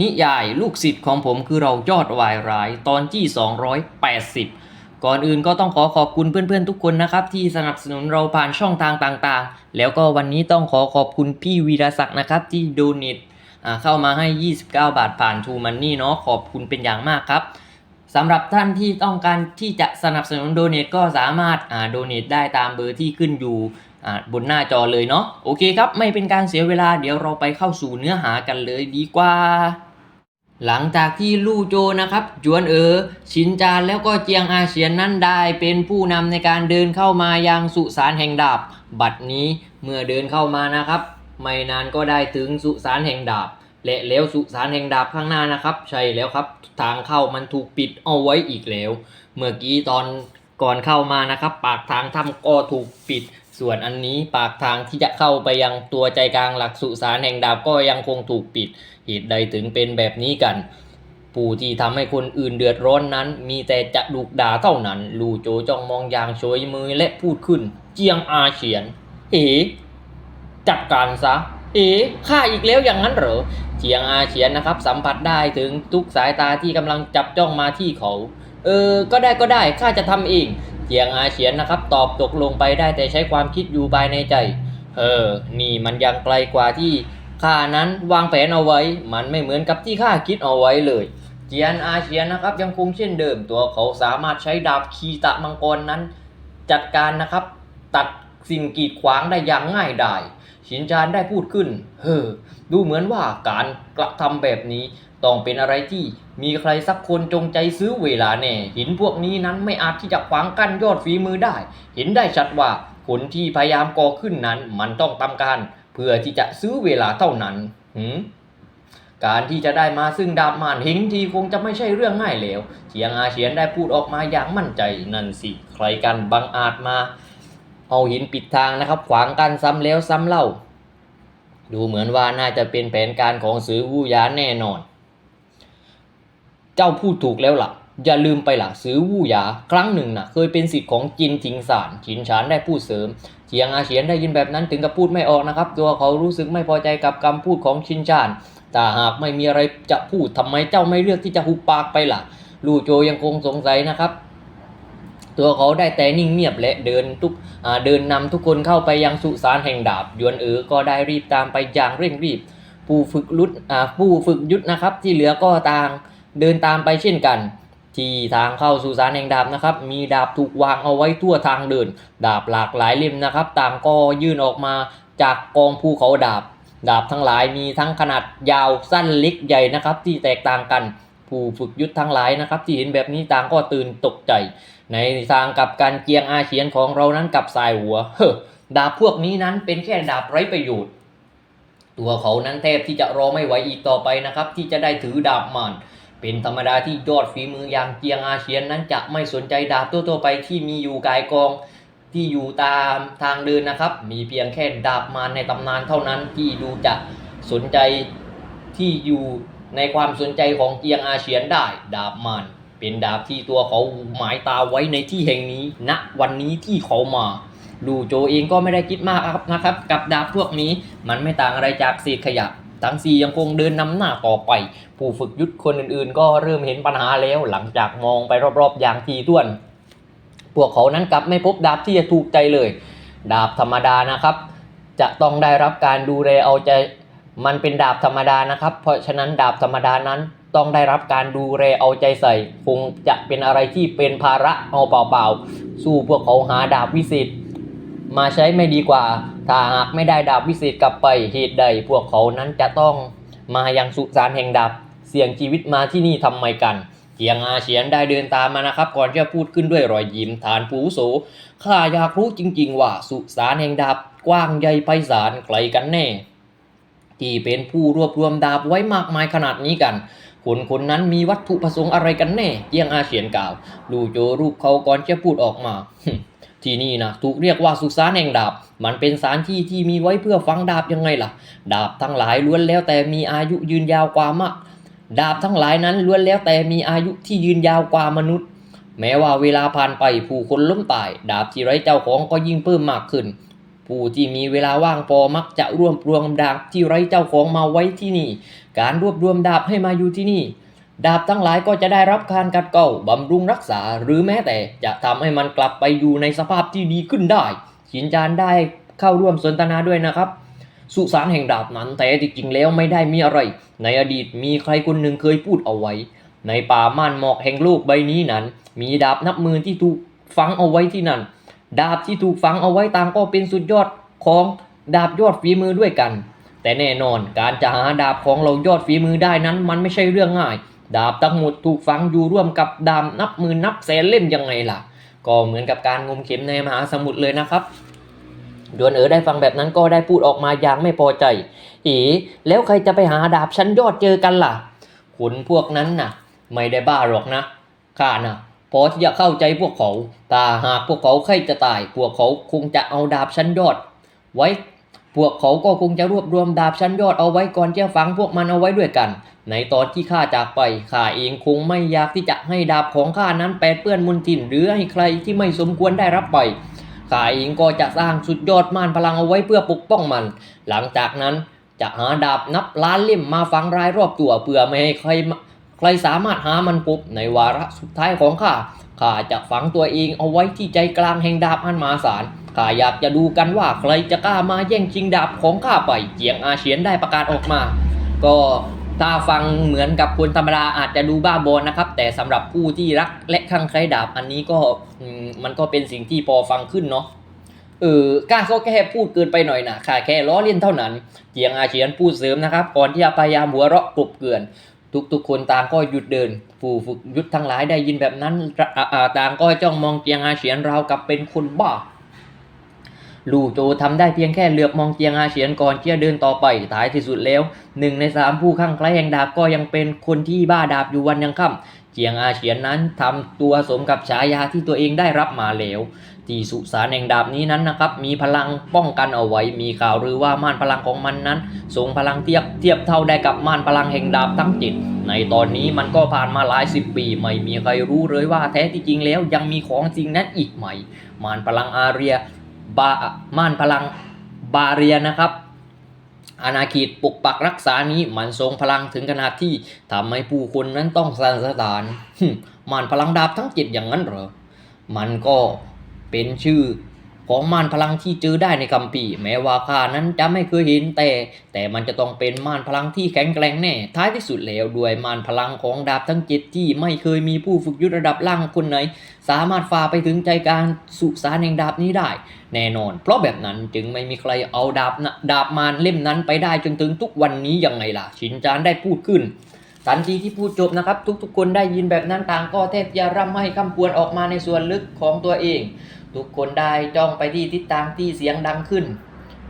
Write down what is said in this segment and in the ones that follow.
นิยายลูกศิษย์ของผมคือเรายอดวายร้ายตอนที่ 280 ก่อนอื่นก็ต้องขอขอบคุณเพื่อนๆทุกคนนะครับ ที่สนับสนุนเราผ่านช่องทางต่างๆ แล้วก็วันนี้ต้องขอขอบคุณพี่วีรศักดิ์นะครับที่โดเนทเข้ามาให้ 29 บาทผ่าน True Money เนาะขอบคุณเป็นอย่างมากครับสำหรับท่านที่ต้องการที่จะสนับสนุนโดเนทก็สามารถโดเนทได้ตามเบอร์ที่ขึ้นอยู่บนหน้าจอเลยเนาะโอเคครับ ไม่เป็นการเสียเวลาเดี๋ยวเราไปเข้าสู่เนื้อหากันเลยดีกว่า หลังจากที่ลู่โจนะครับจวนเอ๋อชินจานแล้วก็เจียงอาเฉียนนั้นได้เป็นผู้นำในการเดินเข้ามายังสุสานแห่งดาบ บัดนี้เมื่อเดินเข้ามานะครับ ไม่นานก็ได้ถึงสุสานแห่งดาบ และแล้วสุสานแห่งดาบข้างหน้านะครับ ใช่แล้วครับทางเข้ามันถูกปิดเอาไว้อีกแล้ว เมื่อกี้ตอนก่อนเข้ามานะครับ ปากทางถ้ำก็ถูกปิด ส่วนอันนี้ปากทางที่จะเข้าไปยังตัวใจกลางหลักสุสานแห่งดาบก็ยังคงถูกปิด เหตุใดถึงเป็นแบบนี้กัน ผู้ที่ทำให้คนอื่นเดือดร้อนนั้น มีแต่จะดุกด่าเท่านั้น ลู่โจจ้องมองอย่างโชยมือและพูดขึ้น เจียงอาเฉียน เอ๋จัดการซะ เอ๋ฆ่าอีกแล้วอย่างนั้นเหรอเจียงอาเฉียนนะครับ สัมผัสได้ถึงทุกสายตาที่กำลังจับจ้องมาที่เขา เออ ก็ได้ก็ได้ข้าจะทำเอง เจียงอาเฉียนนะครับ ตอบตกลงไปได้แต่ใช้ความคิดอยู่ภายในใจ เออ นี่มันยังไกลกว่าที่ข้านั้นวางแผนเอาไว้ มันไม่เหมือนกับที่ข้าคิดเอาไว้เลย เจียนอาเฉียนนะครับ ยังคงเช่นเดิมตัวเขาสามารถใช้ดาบคีตะมังกรนั้น จัดการนะครับ ตัดสิ่งกีดขวางได้อย่างง่ายดายชินจานได้พูดขึ้น เฮ้อ ดูเหมือนว่าการกระทำแบบนี้ต้องเป็นอะไรที่ มีใครสักคนจงใจซื้อเวลาแน่ หินพวกนี้นั้นไม่อาจที่จะขวางกั้นยอดฝีมือได้ เห็นได้ชัดว่าคนที่พยายามก่อขึ้นนั้นมันต้องทำการ เพื่อที่จะซื้อเวลาเท่านั้นหืมการที่จะได้มาซึ่งดาบมานหิงทีคงจะไม่ใช่เรื่องง่ายแล้วเฉียงอาเฉียนได้พูดออกมาอย่างมั่นใจนั่นสิใครกันบังอาจมา เอาหินปิดทางนะครับ ขวางกันซ้ำแล้วซ้ำเล่า ดูเหมือนว่าน่าจะเป็นแผนการของสือวูยานแน่นอน เจ้าพูดถูกแล้วล่ะ อย่าลืมไปล่ะสือวูหยา ครั้งหนึ่งนะ่ะ เคยเป็นสิทธิ์ของจินทิงสานชินฉานได้พูดเสริมเจียงอาเฉียนได้ยินแบบนั้นถึงกับพูดไม่ออกนะครับ ตัวเขารู้สึกไม่พอใจกับคำพูดของชินชานแต่หากไม่มีอะไรจะพูดทำไมเจ้าไม่เลือกที่จะหุบปากไปล่ะ ลู่โจยังคงสงสัยนะครับ ตัวเขาได้แต่นิ่งเงียบและเดินทุกเดินนำทุกคนเข้าไปยังสุสานแห่งดาบยวนเอ๋อก็ได้รีบตามไปอย่างเร่งรีบ ผู้ฝึกลุดผู้ฝึกยุทธนะครับ ที่เหลือก็ต่าง เดินตามไปเช่นกัน ที่ทางเข้าสุสานแห่งดาบนะครับ มีดาบถูกวางเอาไว้ทั่วทางเดิน ดาบหลากหลายเล่มนะครับ ต่างก็ยื่นออกมาจากกองภูเขาดาบ ดาบทั้งหลายมีทั้งขนาดยาวสั้นเล็กใหญ่นะครับ ที่แตกต่างกันผู้ฝึกยุทธทั้งหลายนะครับ ที่เห็นแบบนี้ต่างก็ตื่นตกใจ ในทางกับการเกียงอาเฉียนของเรานั้นกับสายหัวเฮ้ดาบพวกนี้นั้นเป็นแค่ดาบไร้ประโยชน์ ตัวเขานั้นแทบที่จะรอไม่ไหวอีกต่อไปนะครับ ที่จะได้ถือดาบมาน เป็นธรรมดาที่ยอดฝีมืออย่างเจียงอาเฉียนนั้นจะไม่สนใจดาบตัวๆไปที่มีอยู่กายกองที่อยู่ตามทางเดินนะครับ มีเพียงแค่ดาบมารในตำนานเท่านั้นที่ดูจะสนใจที่อยู่ในความสนใจของเจียงอาเฉียนได้ ดาบมารเป็นดาบที่ตัวเขาหมายตาไว้ในที่แห่งนี้ณนะวันนี้ที่เขามาดูโจเองก็ไม่ได้คิดมากครับนะครับ กับดาบพวกนี้มันไม่ต่างอะไรจากเศษขยะ ทั้งสี่ยังคงเดินนำหน้าต่อไป ผู้ฝึกยุทธคนอื่นๆ ก็เริ่มเห็นปัญหาแล้ว หลังจากมองไปรอบๆ อย่างทีท่วน พวกเขานั้นกลับไม่พบดาบที่จะถูกใจเลย ดาบธรรมดานะครับ จะต้องได้รับการดูแลเอาใจมันเป็นดาบธรรมดานะครับ เพราะฉะนั้นดาบธรรมดานั้นต้องได้รับการดูแลเอาใจใส่ คงจะเป็นอะไรที่เป็นภาระเอาเปล่าๆ สู้พวกเขาหาดาบวิเศษ มาใช้ไม่ดีกว่า ถ้าหากไม่ได้ดาบวิเศษกลับไปเหตุใดพวกเขานั้นจะต้องมายังสุสานแห่งดาบ เสี่ยงชีวิตมาที่นี่ทำไมกันเกียงอาเฉียนได้เดินตามมานะครับ ก่อนจะพูดขึ้นด้วยรอยยิ้มฐานปูโสข้าอยากรู้จริง ๆ ว่าสุสานแห่งดาบกว้างใหญ่ไพศาลไกลกันแน่ ที่เป็นผู้รวบรวมดาบไว้มากมายขนาดนี้กันคนคนนั้นมีวัตถุประสงค์อะไรกันแน่เจียงอาเฉียนกล่าว ดูโจรูปเขาก่อนจะพูดออกมา ที่นี่นะถูกเรียกว่าสุสานแห่งดาบ มันเป็นสถานที่ที่มีไว้เพื่อฝังดาบยังไงล่ะ ดาบทั้งหลายล้วนแล้วแต่มีอายุยืนยาวกว่ามากดาบทั้งหลายนั้นล้วนแล้วแต่มีอายุที่ยืนยาวกว่ามนุษย์ แม้ว่าเวลาผ่านไปผู้คนล้มตาย ดาบที่ไร้เจ้าของก็ยิ่งเพิ่มมากขึ้น ผู้ที่มีเวลาว่างพอมักจะรวมรวมดาบที่ไร้เจ้าของมาไว้ที่นี่ การรวบรวมดาบให้มาอยู่ที่นี่ ดาบทั้งหลายก็จะได้รับการกัดเกลาบำรุงรักษา หรือแม้แต่จะทำให้มันกลับไปอยู่ในสภาพที่ดีขึ้นได้ ชินจานได้เข้าร่วมสนทนาด้วยนะครับ สุสานแห่งดาบนั้นแต่จริงๆแล้วไม่ได้มีอะไร ในอดีตมีใครคนหนึ่งเคยพูดเอาไว้ ในป่าม่านหมอกแห่งโลกใบนี้นั้น มีดาบนับหมื่นที่ถูกฝังเอาไว้ที่นั่น ดาบที่ถูกฝังเอาไว้ต่างก็เป็นสุดยอดของดาบยอดฝีมือด้วยกัน แต่แน่นอนการจะหาดาบของเรายอดฝีมือได้นั้น มันไม่ใช่เรื่องง่าย ดาบทั้งหมดถูกฝังอยู่ร่วมกับดาบนับหมื่นนับแสนเล่มยังไงล่ะ ก็เหมือนกับการงมเข็มในมหาสมุทรเลยนะครับดวนเอ๋อได้ฟังแบบนั้นก็ได้พูดออกมาอย่างไม่พอใจ เอ๋แล้วใครจะไปหาดาบชั้นยอดเจอกันล่ะคนพวกนั้นน่ะ ไม่ได้บ้าหรอกนะข้าน่ะพอที่จะเข้าใจพวกเขาแต่หากพวกเขาใครจะตาย พวกเขาคงจะเอาดาบชั้นยอด ไว้ พวกเขาก็คงจะรวบรวมดาบชั้นยอดเอาไว้ก่อนจะฝังพวกมันเอาไว้ด้วยกัน ในตอนที่ข้าจากไปข้าเองคงไม่อยากที่จะให้ดาบของข้านั้นแปดเปื้อนมลทินหรือให้ใครที่ไม่สมควรได้รับไปข้าเองก็จะสร้างสุดยอดม่านพลังเอาไว้เพื่อปกป้องมัน หลังจากนั้นจะหาดาบนับล้านเล่มมาฝังรายรอบตัวเพื่อไม่ให้ใครใครสามารถหามันพบในวาระสุดท้ายของข้าข้าจะฝังตัวเองเอาไว้ที่ใจกลางแห่งดาบอันมหาศาล ข้าอยากจะดูกันว่าใครจะกล้ามาแย่งชิงดาบของข้าไปเจียงอาเฉียนได้ประกาศออกมา ก็ถ้าฟังเหมือนกับคนธรรมดาอาจจะดูบ้าบอนะครับ แต่สำหรับผู้ที่รักและข้างใครดาบอันนี้ก็มันก็เป็นสิ่งที่พอฟังขึ้นเนาะเออกล้าเขาแค่พูดเกินไปหน่อยนะค่ะแค่ล้อเล่นเท่านั้นเจียงอาเฉียนพูดเสริมนะครับ ก่อนที่จะพยายามหัวเราะกลบเกลื่อน ทุกๆคนต่างก็หยุดเดิน ผู้ฝึกยุทธทั้งหลายได้ยินแบบนั้นต่างก็จ้องมองเจียงอาเฉียนราวกับเป็นคนบ้า ลู่โจทำได้เพียงแค่เหลือบมองเจียงอาเฉียนก่อนที่จะเดินต่อไปท้ายที่สุดแล้วหนึ่งในสามผู้ข้างใคล้แห่งดาบก็ยังเป็นคนที่บ้าดาบอยู่วันยังค่ำเจียงอาเฉียนนั้นทำตัวสมกับฉายาที่ตัวเองได้รับมาแล้วที่สุสานแห่งดาบนี้นั้นนะครับ มีพลังป้องกันเอาไว้ มีข่าวหรือว่าม่านพลังของมันนั้นทรงพลังเทียบเทียบเท่าได้กับม่านพลังแห่งดาบทั้งจิต ในตอนนี้มันก็ผ่านมาหลายสิบปี ไม่มีใครรู้เลยว่าแท้ที่จริงแล้วยังมีของจริงนั้นอีกไหมม่านพลังอาเรีย บาม่านพลังบาเรียนะครับ อาณาเขตปกปักรักษานี้มันทรงพลังถึงขนาดที่ทำให้ผู้คนนั้นต้องสันสะท้านมม่านพลังดาบทั้งจิตอย่างนั้นเหรอ มันก็เป็นชื่อ ของม่านพลังที่เจอได้ในคัมภีร์แม้ว่าข้านั้นจะไม่เคยเห็นแต่ แต่มันจะต้องเป็นม่านพลังที่แข็งแกร่งแน่ ท้ายที่สุดแล้วด้วยม่านพลังของดาบทั้งเจ็ดที่ไม่เคยมีผู้ฝึกยุทธระดับล่างคนไหน สามารถฝ่าไปถึงใจการสุสานแห่งดาบนี้ได้ แน่นอน เพราะแบบนั้นจึงไม่มีใครเอาดาบนะดาบมารเล่มนั้นไปได้จนถึงทุกวันนี้ยังไงล่ะ ชินจานได้พูดขึ้นทันทีที่พูดจบนะครับ ทุกๆคนได้ยินแบบนั้นต่างก็แทบจะร่ำให้คำควรออกมาในส่วนลึกของตัวเอง ทุกคนได้จ้องไปที่ทิศทางที่เสียงดังขึ้น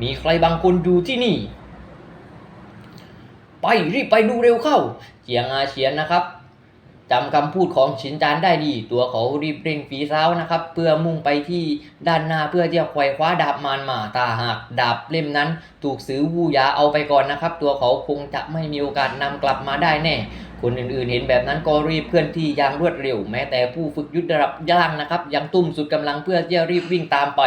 มีใครบางคนอยู่ที่นี่ ไปรีบไปดูเร็วเข้าเจียงอาเฉียนนะครับจำคำพูดของชินจานได้ดี ตัวเขารีบเร่งฝีเท้านะครับ เพื่อมุ่งไปที่ด้านหน้าเพื่อที่จะไขว่คว้าดาบมารมาตาหากดาบเล่มนั้น ถูกซื้อวูยาเอาไปก่อนนะครับ ตัวเขาคงจะไม่มีโอกาสนำกลับมาได้แน่ คนอื่นๆ เห็นแบบนั้นก็รีบเคลื่อนที่อย่างรวดเร็ว แม้แต่ผู้ฝึกยุทธระดับย่างนะครับ ยังตุ้มสุดกำลังเพื่อที่จะรีบวิ่งตามไป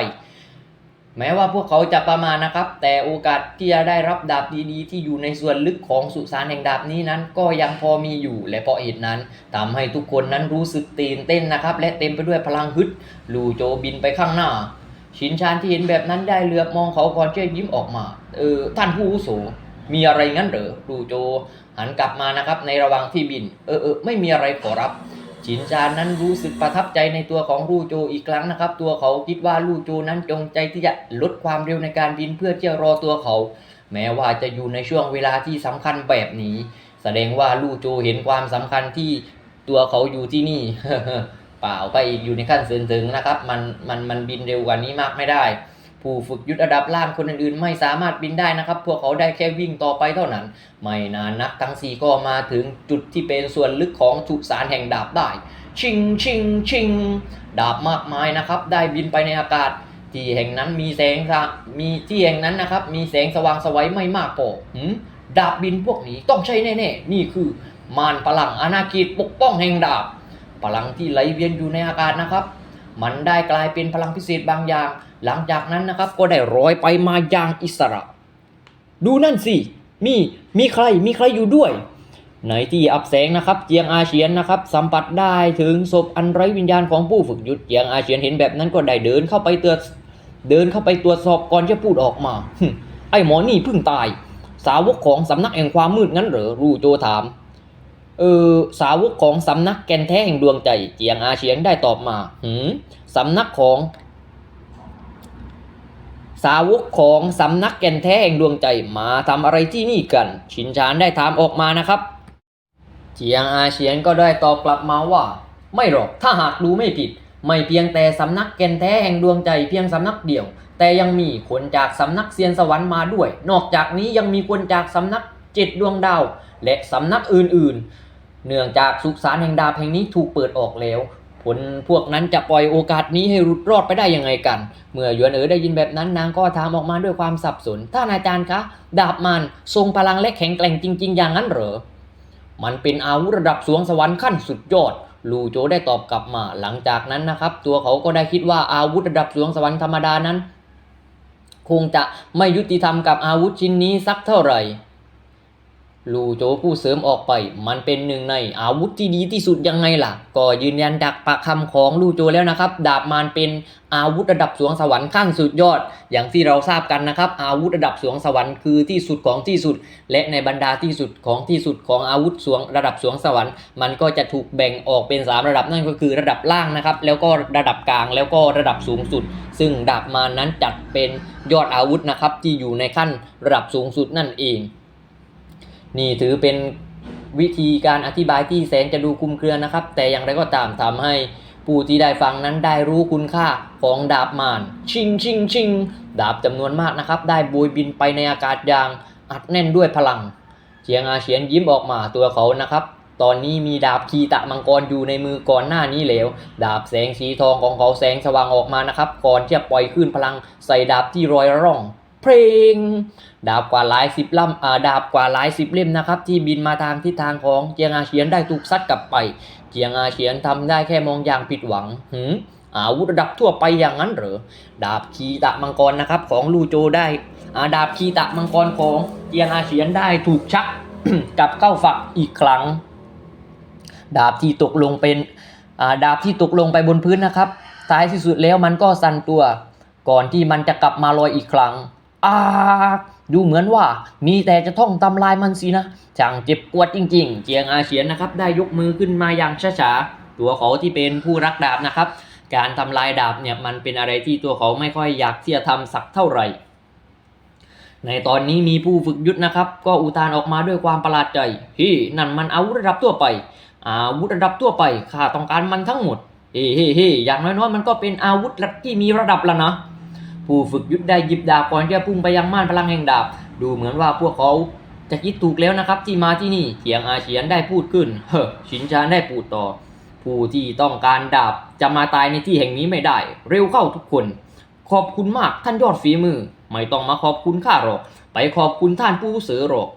แม้ว่าพวกเขาจะประมาณนะครับ แต่โอกาสที่จะได้รับดาบดีๆ ที่อยู่ในส่วนลึกของสุสานแห่งดาบนี้นั้น ก็ยังพอมีอยู่ และเพราะเหตุนั้นทำให้ทุกคนนั้นรู้สึกตื่นเต้นนะครับ และเต็มไปด้วยพลังฮึดลูโจบินไปข้างหน้า ชินชานที่เห็นแบบนั้นได้เหลือบมองเขาก่อนจะยิ้มออกมา เออท่านผู้อุโส มีอะไรงั้นเหรอลูโจหันกลับมานะครับ ในระหว่างที่บิน เออเออไม่มีอะไรขอรับ ชินจานั้นรู้สึกประทับใจในตัวของลู่โจอีกครั้งนะครับ ตัวเขาคิดว่าลู่โจนั้นจงใจที่จะลดความเร็วในการบินเพื่อที่จะรอตัวเขา แม้ว่าจะอยู่ในช่วงเวลาที่สำคัญแบบนี้ แสดงว่าลู่โจเห็นความสำคัญที่ตัวเขาอยู่ที่นี่เปล่าไปอีกอยู่ในขั้นเสรินถึงนะครับ มันมันมันบินเร็วกว่านี้มากไม่ได้ ผู้ฝึกยุทธระดับล่างคนอื่นๆ ไม่สามารถบินได้นะครับ พวกเขาได้แค่วิ่งต่อไปเท่านั้น ไม่นานนักทั้งสี่ก็มาถึงจุดที่เป็นส่วนลึกของสุสานแห่งดาบได้ ชิงชิงชิงดาบมากมายนะครับ ได้บินไปในอากาศ ที่แห่งนั้นมีแสงสะมีที่แห่งนั้นนะครับ มีแสงสว่างสวัยไม่มากพอหืมดาบบินพวกนี้ต้องใช่แน่ๆ นี่คือมารพลังอาณาเขตปกป้องแห่งดาบพลังที่ไหลเวียนอยู่ในอากาศนะครับ มันได้กลายเป็นพลังพิเศษบางอย่าง หลังจากนั้นนะครับก็ได้ร้อยไปมาอย่างอิสระ ดูนั่นสิ มีมีใครมีใครอยู่ด้วย ในที่อับแสงนะครับ เจียงอาเฉียนนะครับ สัมผัสได้ถึงศพอันไร้วิญญาณของผู้ฝึกยุทธเจียงอาเฉียนเห็นแบบนั้นก็ได้เดินเข้าไปเตือนเดินเข้าไปตรวจสอบก่อนจะพูดออกมาไอ้หมอนี่เพิ่งตาย สาวกของสำนักแห่งความมืดงั้นเหรอรูโจถาม เออสาวกของสำนักแกนแท้แห่งดวงใจเจียงอาเฉียนได้ตอบมาหืมสำนักของ สาวกของสำนักแกนแท้แห่งดวงใจมาทำอะไรที่นี่กัน ชินชานได้ถามออกมานะครับ เจียงอาเฉียนก็ได้ตอบกลับมาว่า ไม่หรอกถ้าหากดูไม่ผิด ไม่เพียงแต่สำนักแกนแท้แห่งดวงใจเพียงสำนักเดียว แต่ยังมีคนจากสำนักเซียนสวรรค์มาด้วย นอกจากนี้ยังมีคนจากสำนักเจ็ดดวงดาว และสำนักอื่นๆ เนื่องจากสุสานแห่งดาบแห่งนี้ถูกเปิดออกแล้ว ผลพวกนั้นจะปล่อยโอกาสนี้ให้หลุดรอดไปได้ยังไงกัน เมื่อหยวนเอ๋อได้ยินแบบนั้นนางก็ถามออกมาด้วยความสับสน ท่านอาจารย์คะ ดาบมันทรงพลังและแข็งแกร่งจริง ๆ อย่างนั้นเหรอ มันเป็นอาวุธระดับสวงสวรรค์ขั้นสุดยอดลูโจได้ตอบกลับมา หลังจากนั้นนะครับ ตัวเขาก็ได้คิดว่าอาวุธระดับสวงสวรรค์ธรรมดานั้น คงจะไม่ยุติธรรมกับอาวุธชิ้นนี้สักเท่าไหร่ ลู่โจผู้เสริมออกไป มันเป็นหนึ่งในอาวุธที่ดีที่สุดยังไงล่ะ ก็ยืนยันจากปากคำของลู่โจแล้วนะครับ ดาบมารเป็นอาวุธระดับสวงสวรรค์ขั้นสุดยอด อย่างที่เราทราบกันนะครับ อาวุธระดับสวงสวรรค์คือที่สุดของที่สุด และในบรรดาที่สุดของที่สุดของอาวุธสวงระดับสวงสวรรค์ มันก็จะถูกแบ่งออกเป็น 3 ระดับนั่นก็คือระดับล่างนะครับ แล้วก็ระดับกลางแล้วก็ระดับสูงสุด ซึ่งดาบมานั้นจัดเป็นยอดอาวุธนะครับที่อยู่ในขั้นระดับสูงสุดนั่นเอง นี่ถือเป็นวิธีการอธิบายที่แสนจะดูคุมเครือนะครับ แต่อย่างไรก็ตามทำให้ผู้ที่ได้ฟังนั้นได้รู้คุณค่าของดาบมารชิงชิงชิงดาบจำนวนมากนะครับ ได้โบยบินไปในอากาศอย่างอัดแน่นด้วยพลังเจียงอาเฉียนยิ้มออกมาตัวเขานะครับ ตอนนี้มีดาบคีตะมังกรอยู่ในมือก่อนหน้านี้แล้ว ดาบแสงสีทองของเขาแสงสว่างออกมานะครับ ก่อนที่จะปล่อยคลื่นพลังใส่ดาบที่รอยร่อง เพลง ดาบกว่าหลายสิบลำอ่าดาบกว่าหลายสิบเล่มนะครับ ที่บินมาทางทิศทางของเจียงอาเฉียนได้ถูกซัดกลับไป เจียงอาเฉียนทำได้แค่มองอย่างผิดหวังหืมอาวุธระดับทั่วไปอย่างนั้นเหรอดาบคีตะมังกรนะครับของลูโจได้อาดาบคีตะมังกรของเจียงอาเฉียนได้ถูกชักกลับเข้าฝักอีกครั้ง ดาบที่ตกลงเป็นาดาบที่ตกลงไปบนพื้นนะครับท้ายที่สุดแล้วมันก็สั่นตัว ก่อนที่มันจะกลับมาลอยอีกครั้งอา ดูเหมือนว่ามีแต่จะท่องทำลายมันสินะช่างเจ็บปวดจริง ๆ เจียงอาเฉียนนะครับ ได้ยกมือขึ้นมาอย่างช้าๆตัวเขาที่เป็นผู้รักดาบนะครับ การทำลายดาบเนี่ยมันเป็นอะไรที่ตัวเขาไม่ค่อยอยากที่จะทำสักเท่าไหร่ ในตอนนี้มีผู้ฝึกยุทธนะครับ ก็อุทานออกมาด้วยความประหลาดใจพี่นั่นมันอาวุธระดับทั่วไปอาวุธระดับทั่วไปข้าต้องการมันทั้งหมดเฮ้เฮ้เฮ้อย่างน้อยๆมันก็เป็นอาวุธที่มีระดับแล้วนะ ผู้ฝึกยุทธได้หยิบดาบก่อนจะพุ่งไปยังม่านพลังแห่งดาบ ดูเหมือนว่าพวกเขาจะคิดถูกแล้วนะครับที่มาที่นี่เถียงอาเฉียนได้พูดขึ้น เฮ้ชินชานได้พูดต่อ ผู้ที่ต้องการดาบจะมาตายในที่แห่งนี้ไม่ได้ เร็วเข้าทุกคน ขอบคุณมากท่านยอดฝีมือ ไม่ต้องมาขอบคุณข้าหรอก ไปขอบคุณท่านผู้เสือหรอก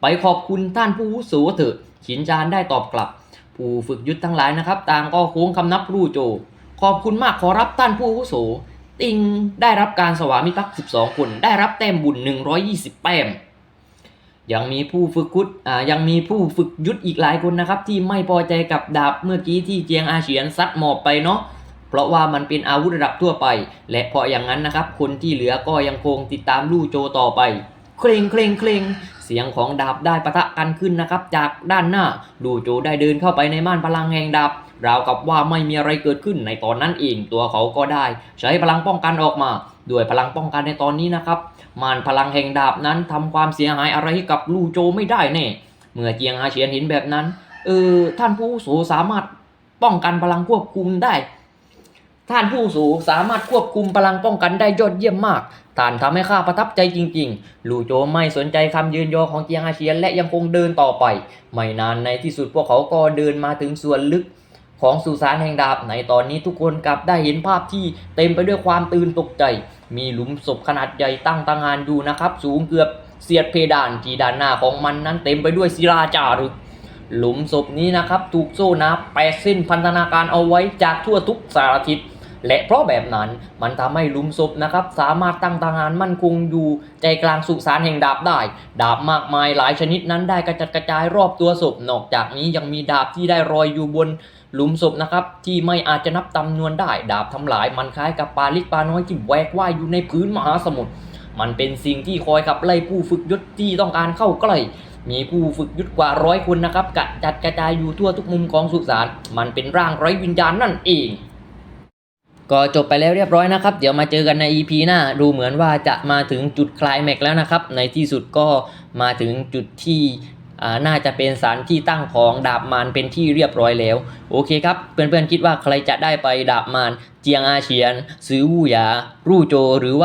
ไปขอบคุณท่านผู้อาวุโสเถอะชินจานได้ตอบกลับ ผู้ฝึกยุทธทั้งหลายนะครับ ต่างก็โค้งคำนับรูโจ ขอบคุณมากขอรับท่านผู้วุโส ติงได้รับการสวามิภักดิ์12 คน ได้รับแต้มบุญ 120 แต้ม ยังมีผู้ฝึกยุทธอ่ายังมีผู้ฝึกยุทธอีกหลายคนนะครับ ที่ไม่พอใจกับดาบเมื่อกี้ที่เจียงอาเฉียนซัดหมอบไปเนาะเพราะว่ามันเป็นอาวุธระดับทั่วไป และเพราะอย่างนั้นนะครับ คนที่เหลือก็ยังคงติดตามลู่โจต่อไป เคร่งเคร่งเคร่งเสียงของดาบได้ปะทะกันขึ้นนะครับ จากด้านหน้า ลู่โจได้เดินเข้าไปในม่านพลังแห่งดาบ ราวกับว่าไม่มีอะไรเกิดขึ้นในตอนนั้นเองตัวเขาก็ได้ ใช้พลังป้องกันออกมาด้วยพลังป้องกันในตอนนี้นะครับมานพลังแห่งดาบนั้นทำความเสียหายอะไรให้กับลู่โจไม่ได้แน่เมื่อเจียงอาเฉียนเห็นแบบนั้นเออท่านผู้อาวุโสามารถป้องกันพลังควบคุมได้ ท่านผู้อาวุโสามารถควบคุมพลังป้องกันได้ยอดเยี่ยมมากท่านทำให้ข้าประทับใจจริงๆ ลู่โจไม่สนใจคำยืนยอของเจียงอาเฉียนและยังคงเดินต่อไป ไม่นานในที่สุดพวกเขาก็เดินมาถึงส่วนลึก ของสุสานแห่งดาบในตอนนี้ทุกคนกลับได้เห็นภาพที่เต็มไปด้วยความตื่นตกใจ มีหลุมศพขนาดใหญ่ตั้งตางานอยู่นะครับ สูงเกือบเสียดเพดานที่ด้านหน้าของมันนั้นเต็มไปด้วยศิลาจารึก หลุมศพนี้นะครับถูกโซ่นับแปดเส้นพันธนาการเอาไว้จากทั่วทุกสารทิศและเพราะแบบนั้นมันทำให้หลุมศพนะครับ สามารถตั้งทหารมั่นคงอยู่ใจกลางสุสานแห่งดาบได้ ดาบมากมายหลายชนิดนั้นได้กระจัดกระจายรอบตัวศพนอกจากนี้ยังมีดาบที่ได้รอยอยู่บน หลุมศพนะครับที่ไม่อาจจะนับจำนวนได้ดาบทำลายมันคล้ายกับปลาเลิกปลาน้อยที่แหวกว่ายอยู่ในพื้นมหาสมุทรมันเป็นสิ่งที่คอยขับไล่ผู้ฝึกยุทธที่ต้องการเข้าใกล้มีผู้ฝึกยุทธกว่าร้อยคนนะครับกระจัดกระจายอยู่ทั่วทุกมุมของสุสานมันเป็นร่างไร้วิญญาณนั่นเองก็จบไปแล้วเรียบร้อยนะครับ เดี๋ยวมาเจอกันใน EP หน้า ดูเหมือนว่าจะมาถึงจุดคลายแม็กแล้วนะครับ ในที่สุดก็มาถึงจุดที่ น่าจะเป็นสารที่ตั้งของดาบมารเป็นที่เรียบร้อยแล้ว โอเคครับ เพื่อนๆคิดว่าใครจะได้ไปดาบมารเจียงอาเฉียน ซื้อวู่หยา รู่โจหรือว่า